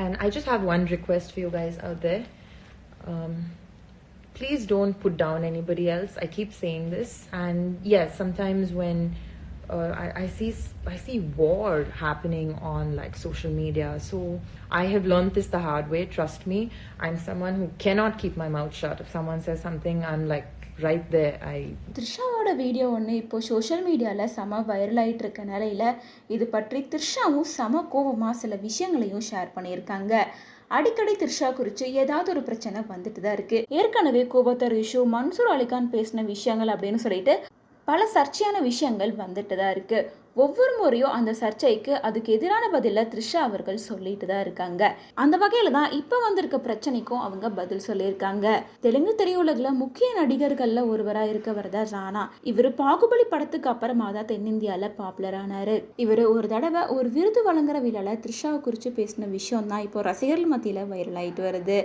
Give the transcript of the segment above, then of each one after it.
And I just have one request for you guys out there. Um, please don't put down anybody else. I keep saying this. And yes, sometimes when uh, I, I see I see war happening on like social media. So I have learned this the hard way. Trust me. I'm someone who cannot keep my mouth shut. If someone says something, I'm like right there. I த்ரிஷாவோட video ஒன்று இப்போது social மீடியாவில் செம viral ஆகிட்டு இருக்க நிலையில் இது பற்றி த்ரிஷாவும் செம கோபமாக சில விஷயங்களையும் ஷேர் பண்ணியிருக்காங்க அடிக்கடி த்ரிஷா குறித்து ஏதாவது ஒரு பிரச்சனை வந்துட்டு தான் இருக்குது ஏற்கனவே கோபத்தர் இஷ்யூ மன்சூர் அலிகான் பேசின விஷயங்கள் அப்படின்னு சொல்லிட்டு பல சர்ச்சையான விஷயங்கள் வந்துட்டு தான் இருக்குது ஒவ்வொரு முறையும் அந்த சர்ச்சைக்கு அதுக்கு எதிரான பதிலை த்ரிஷா அவர்கள் சொல்லிட்டு தான் இருக்காங்க. அந்த வகையில் தான் இப்போ வந்திருக்க பிரச்சனைக்கும் அவங்க பதில் சொல்லியிருக்காங்க. தெலுங்கு திரையுலகில் முக்கிய நடிகர்களில் ஒருவராக இருக்கவர் தான் ராணா. இவர் பாகுபலி படத்துக்கு அப்புறமா தான் தென்னிந்தியாவில் பாப்புலர் ஆனார். இவர் ஒரு தடவை ஒரு விருது வழங்குற விழாவில் த்ரிஷாவை குறித்து பேசின விஷயம் தான் இப்போ ரசிகர்கள் மத்தியில் வைரல் ஆகிட்டு வருது.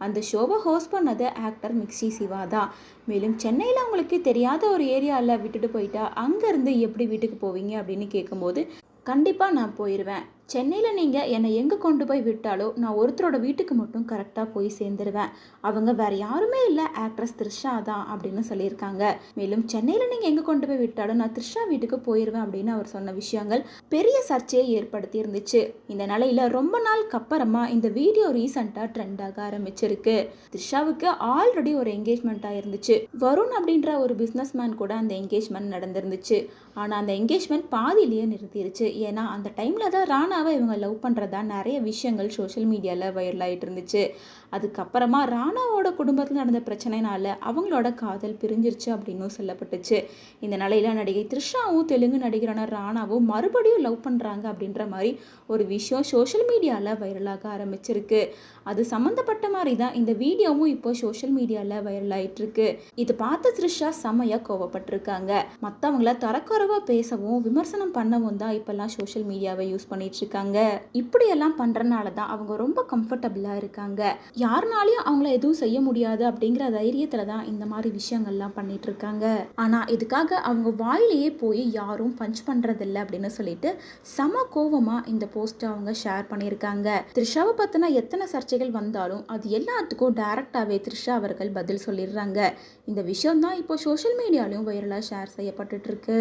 அந்த ஷோவை ஹோஸ்ட் பண்ணது ஆக்டர் மிக்ஸி சிவா தான். மேலும் சென்னையில் உங்களுக்கு தெரியாத ஒரு ஏரியாவில் விட்டுட்டு போயிட்டா அங்கேருந்து எப்படி வீட்டுக்கு போவீங்க அப்படின்னு கேட்கும்போது கண்டிப்பாக நான் போயிடுவேன் சென்னையில் நீங்கள் என்னை எங்கே கொண்டு போய் விட்டாலோ நான் ஒருத்தரோட வீட்டுக்கு மட்டும் கரெக்டாக போய் சேர்ந்துருவேன். அவங்க வேற யாருமே இல்லை ஆக்ட்ரஸ் த்ரிஷா தான் அப்படின்னு சொல்லியிருக்காங்க. மேலும் சென்னையில் நீங்கள் எங்கே கொண்டு போய் விட்டாலும் நான் த்ரிஷா வீட்டுக்கு போயிடுவேன் அப்படின்னு அவர் சொன்ன விஷயங்கள் பெரிய சர்ச்சையை ஏற்படுத்தி இருந்துச்சு. இந்த நிலையில் ரொம்ப நாளுக்கு அப்புறமா இந்த வீடியோ ரீசண்டாக ட்ரெண்டாக ஆரம்பிச்சிருக்கு. த்ரிஷாவுக்கு ஆல்ரெடி ஒரு என்கேஜ்மெண்ட்டாக இருந்துச்சு. வருண் அப்படின்ற ஒரு பிஸ்னஸ் மேன் கூட அந்த என்கேஜ்மெண்ட் நடந்திருந்துச்சு. ஆனால் அந்த என்கேஜ்மெண்ட் பாதியிலேயே நிறுத்திருச்சு. ஏன்னா அந்த டைமில் தான் ராணா ராணாவை இவங்க லவ் பண்ணுறதா நிறைய விஷயங்கள் சோஷியல் மீடியாவில் வைரல் ஆகிட்டு இருந்துச்சு. அதுக்கப்புறமா ராணாவோட குடும்பத்தில் நடந்த பிரச்சனைனால அவங்களோட காதல் பிரிஞ்சிருச்சு அப்படின்னும் சொல்லப்பட்டுச்சு. இந்த நிலையில நடிகை த்ரிஷாவும் தெலுங்கு நடிகரான ராணாவும் மறுபடியும் லவ் பண்ணுறாங்க அப்படின்ற மாதிரி ஒரு விஷயம் சோஷியல் மீடியாவில் வைரலாக ஆரம்பிச்சிருக்கு. அது சம்மந்தப்பட்ட மாதிரி தான் இந்த வீடியோவும் இப்போ சோஷியல் மீடியாவில் வைரல் ஆகிட்டு இருக்கு. இது பார்த்து த்ரிஷா செம்மையாக கோவப்பட்டிருக்காங்க. மற்றவங்கள தரக்குறைவாக பேசவும் விமர்சனம் பண்ணவும் தான் இப்போல்லாம் சோஷியல் மீடியாவை யூஸ் பண்ணிட்டு இருக்காங்க. இப்படியெல்லாம் பண்ணுறனால தான் அவங்க ரொம்ப கம்ஃபர்டபுளாக இருக்காங்க. யாருனாலையும் அவங்கள எதுவும் செய்ய முடியாது அப்படிங்கிற தைரியத்தில் தான் இந்த மாதிரி விஷயங்கள்லாம் பண்ணிட்டு இருக்காங்க ஆனால் இதுக்காக அவங்க வாயிலேயே போய் யாரும் பஞ்ச் பண்ணுறதில்ல அப்படின்னு சொல்லிட்டு செம கோவமாக இந்த போஸ்ட்டை அவங்க ஷேர் பண்ணியிருக்காங்க. த்ரிஷாவை பற்றின எத்தனை சர்ச்சைகள் வந்தாலும் அது எல்லாத்துக்கும் டைரக்டாகவே த்ரிஷா அவர்கள் பதில் சொல்லிடுறாங்க. இந்த விஷயம் தான் இப்போ சோஷியல் மீடியாலையும் வைரலாக ஷேர் செய்யப்பட்டுட்ருக்கு